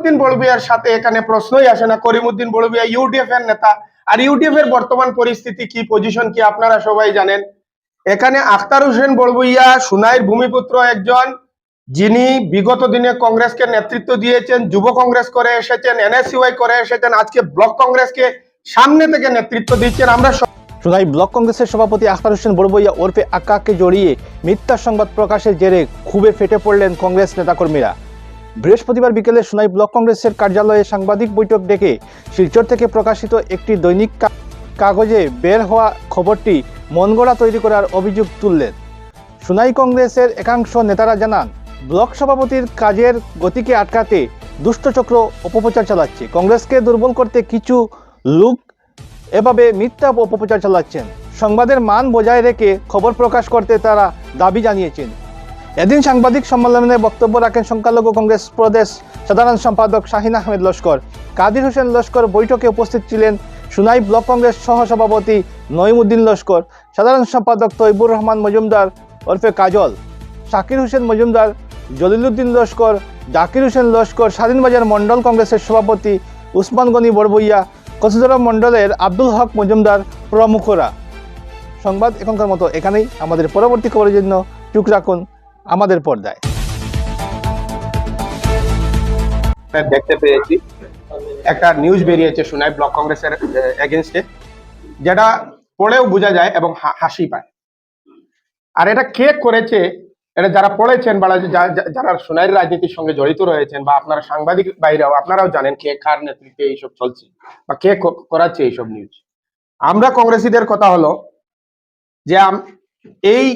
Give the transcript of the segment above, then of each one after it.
করিমউদ্দিন বড়বিয়ার সাথে এখানে প্রশ্নই আসে না। করিমউদ্দিন বড়বিয়া ইউডিএফ এর নেতা। আর ইউডিএফ এর বর্তমান পরিস্থিতি কি পজিশন কি, আপনারা সবাই জানেন। এখানে আখতার হোসেন বড়বুইয়া সুনাইর ভূমিপুত্র একজন, যিনি বিগত দিনে কংগ্রেসকে নেতৃত্ব দিয়েছেন, যুব কংগ্রেস করে এসেছেন এনএসইউআই করে এসেছেন, আজকে ব্লক কংগ্রেসকে সামনে থেকে নেতৃত্ব দিচ্ছেন। আমরা সোনাই ব্লক কংগ্রেসের সভাপতি আখতার হোসেন বড়বইয়া ওরফে আকাকে জড়িয়ে মিথ্যা সংবাদ প্রকাশের জেরে খুবই ফেটে পড়লেন কংগ্রেস নেতাকর্মীরা। বৃহস্পতিবার বিকেলে সোনাই ব্লক কংগ্রেসের কার্যালয়ে সাংবাদিক বৈঠক ডেকে শিলচর থেকে প্রকাশিত একটি দৈনিক কাগজে বের হওয়া খবরটি মনগড়া তৈরি করার অভিযোগ তুললেন। সোনাই কংগ্রেসের একাংশ নেতারা জানান, ব্লক সভাপতির কাজের গতিকে আটকাতে দুষ্টচক্র অপপ্রচার চালাচ্ছে। কংগ্রেসকে দুর্বল করতে কিছু লোক এভাবে মিথ্যা অপপ্রচার চালাচ্ছেন। সংবাদের মান বজায় রেখে খবর প্রকাশ করতে তারা দাবি জানিয়েছেন। এদিন সাংবাদিক সম্মেলনে বক্তব্য রাখেন সংখ্যালঘু কংগ্রেস প্রদেশ সাধারণ সম্পাদক শাহিন আহমেদ লস্কর। কাদির হোসেন লস্কর বৈঠকে উপস্থিত ছিলেন সুনাই ব্লক কংগ্রেস সহ সভাপতি নঈমুদ্দিন লস্কর, সাধারণ সম্পাদক তৈবুর রহমান মজুমদার ওরফে কাজল, শাকির হোসেন মজুমদার জলিলুদ্দিন লস্কর, জাকির হোসেন লস্কর স্বাধীনবাজার মণ্ডল কংগ্রেসের সভাপতি উসমান গনি বড়বইয়া কচুদরা মণ্ডলের আব্দুল হক মজুমদার প্রমুখরা। সংবাদ এখনকার মতো এখানেই। আমাদের পরবর্তী খবরের জন্য চুক রাখুন। আমাদের পর্দায়। দেখতে পেয়েছি। একটা নিউজ বেরিয়েছে সুনাই ব্লক কংগ্রেসের এগেনস্টে যেটা পড়েও বোঝা যায় এবং হাসি পায়। আর এটা কে করেছে, এটা যারা পড়েছেন বা যারা সোনাইয়ের রাজনীতির সঙ্গে জড়িত রয়েছেন বা আপনারা সাংবাদিক বাইরেও, আপনারাও জানেন কে কার নেতৃত্বে এইসব চলছে বা কে করাচ্ছে এইসব নিউজ আমরা কংগ্রেসীদের কথা হলো যে এই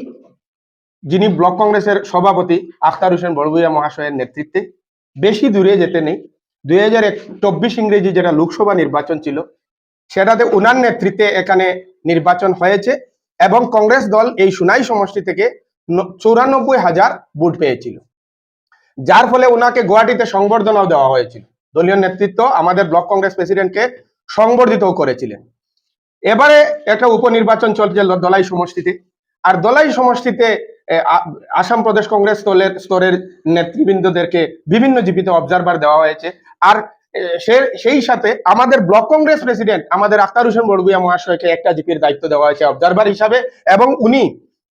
যিনি ব্লক কংগ্রেসের সভাপতি আখতার হোসেন বড়ভুইয়া মহাশয়ের নেতৃত্বে বেশি দূরে যেতে নেই। দুই হাজার চব্বিশ ইংরেজি যেটা লোকসভা নির্বাচন ছিল সেটাতে উনার নেতৃত্বে এখানে নির্বাচন হয়েছে এবং কংগ্রেস দল এই সুনাই সমষ্টি থেকে চৌরানব্বই হাজার ভোট পেয়েছিল। যার ফলে উনাকে গুয়াহাটিতে সংবর্ধনাও দেওয়া হয়েছিল। দলীয় নেতৃত্ব আমাদের ব্লক কংগ্রেস প্রেসিডেন্টকে সংবর্ধিতও করেছিলেন। এবারে একটা উপনির্বাচন চলছে দলাই সমষ্টিতে। আর দলাই সমষ্টিতে আসাম প্রদেশ কংগ্রেস স্তরের স্তরের নেতৃবৃন্দদেরকে বিভিন্ন জীবিত অবজারভার দেওয়া হয়েছে। আর সেই সাথে আমাদের ব্লক কংগ্রেস প্রেসিডেন্ট আমাদের আখতার হোসেন বড়গুইয়া মহাশয়কে একটা জিপির দায়িত্ব দেওয়া হয়েছে অবজারভার হিসাবে এবং উনি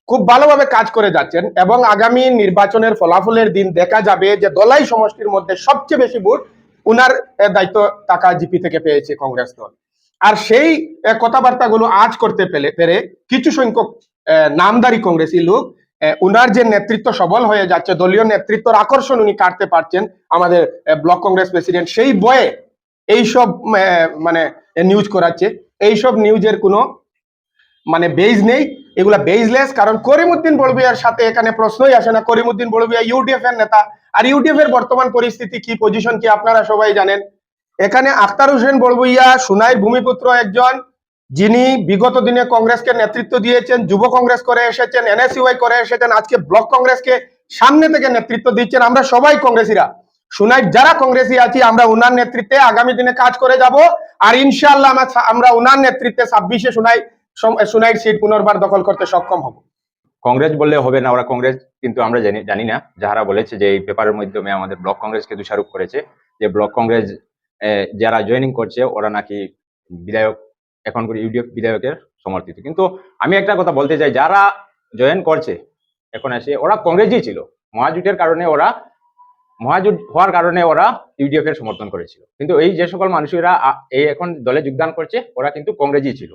খুব ভালোভাবে কাজ করে যাচ্ছেন এবং আগামী নির্বাচনের ফলাফলের দিন দেখা যাবে যে দলাই সমষ্টির মধ্যে সবচেয়ে বেশি ভোট উনার দায়িত্ব টাকা জিপি থেকে পেয়েছে কংগ্রেস দল। আর সেই কথাবার্তাগুলো আজ করতে পেলে, পেরে কিছু সংখ্যক নামদারি কংগ্রেসি লোক উনার যে নেতৃত্ব সবল হয়ে যাচ্ছে দলীয় নেতৃত্বর আকর্ষণ উনি কাটতে পারছেন আমাদের ব্লক কংগ্রেস প্রেসিডেন্ট। সেই বয়ে এইসব এ, মানে নিউজ করাচ্ছে। এইসব নিউজের কোনো মানে বেজ নেই। এগুলা বেজলেস কারণ করিমউদ্দিন বড়বিয়ার সাথে এখানে প্রশ্নই আসে না। করিমউদ্দিন বড়বিয়া ইউডিএফ এর নেতা। আর ইউডিএফ এর বর্তমান পরিস্থিতি কি পজিশন কি আপনারা সবাই জানেন। এখানে আখতার হোসেন বড়বুইয়া সুনাইর ভূমিপুত্র একজন যিনি বিগত দিনে কংগ্রেসকে নেতৃত্ব দিয়েছেন, যুব কংগ্রেস করে এসেছেন এনএসইউআই করে এসেছেন, আজকে ব্লক কংগ্রেসকে সামনে থেকে নেতৃত্ব দিচ্ছেন, আমরা সবাই কংগ্রেসীরা। সুনাই যারা কংগ্রেসী আছি, আমরা উনার নেতৃত্বে আগামী দিনে কাজ করে যাব, আর ইনশাআল্লাহ আমরা- উনার নেতৃত্বে ছাব্বিশে সুনাই সুনাইর সিট পুনর্বার দখল করতে সক্ষম হব। কংগ্রেস বললে হবে না, ওরা কংগ্রেস, কিন্তু আমরা জানি জানি না। যারা বলেছে যে এই পেপারের মাধ্যমে আমাদের ব্লক কংগ্রেসকে দোষারোপ করেছে, যে ব্লক কংগ্রেস যারা জয়েনিং করছে, ওরা নাকি বিধায়ক এখন করে ইউডিএফ বিধায়কের সমর্থিত। কিন্তু আমি একটা কথা বলতে চাই, যারা জয়েন করছে এখন এসে, ওরা কংগ্রেসই ছিল। মহাজোটের কারণে ওরা, মহাজোট হওয়ার কারণে ওরা ইউডিএফ এর সমর্থন করেছিল। কিন্তু এই যে সকল মানুষেরা এই এখন দলে যোগদান করছে, ওরা কিন্তু কংগ্রেসই ছিল।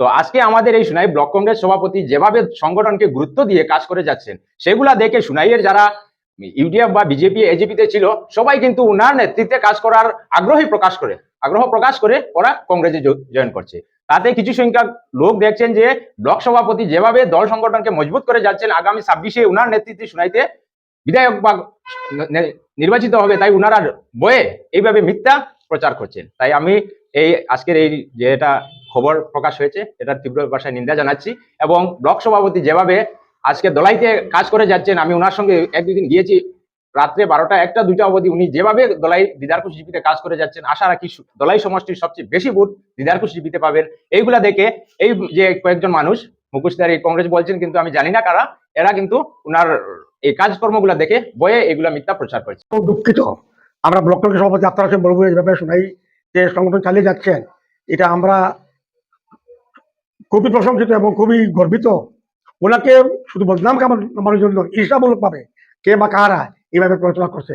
তো আজকে আমাদের এই সুনাই ব্লক কংগ্রেস সভাপতি যেভাবে সংগঠনকে গুরুত্ব দিয়ে কাজ করে যাচ্ছেন, সেগুলা দেখে সুনাইয়ের যারা ইউডিএফ বা বিজেপি এজিপিতে ছিল, সবাই কিন্তু উনার নেতৃত্বে কাজ করার আগ্রহী প্রকাশ করে, আগ্রহ প্রকাশ করে ওরা কংগ্রেসে জয়েন করছে। তাতে কিছু সংখ্যক লোক দেখছেন যে ব্লক সভাপতি যেভাবে দল সংগঠনকে মজবুত করে যাচ্ছেন, আগামী ছাব্বিশে উনার নেতৃত্বে শুনাইতে বিধায়ক বা নির্বাচিত হবে, তাই উনারা বয়ে এইভাবে মিথ্যা প্রচার করছেন। তাই আমি এই, আজকের এই যে এটা খবর প্রকাশ হয়েছে, এটার তীব্র ভাষায় নিন্দা জানাচ্ছি এবং ব্লক সভাপতি যেভাবে আজকে দলাইতে কাজ করে যাচ্ছেন, আমি ওনার সঙ্গে এক দুদিন গিয়েছি রাত্রে বারোটা একটা, দুইটা অবধি উনি যেভাবে দলাই দিদারকুশ জিপিতে কাজ করে যাচ্ছেন, আশা রাখি দলাই সমষ্টির সবচেয়ে বেশি ভোট দিদারকুশ জিপিতে পাবেন। এইগুলা দেখে এই যে কয়েকজন মানুষ মুখোশধারী কংগ্রেস বলছেন, কিন্তু আমি জানি না কারা, এরা কিন্তু উনার এই কাজকর্মগুলা দেখে বয়ে এগুলা মিথ্যা প্রচার করছে। দুঃখিত। আমরা ব্লক কংগ্রেস সভাপতি আক্তার হোসেন বড়বু এই ব্যাপারে শোনাই যে সংগঠন চালিয়ে যাচ্ছেন, এটা আমরা খুবই প্রশংসিত এবং খুবই গর্বিত। ওনাকে শুধু বদনাম কামানোর জন্য ভাবে কে বা কারা এইভাবে প্রচারণা করছে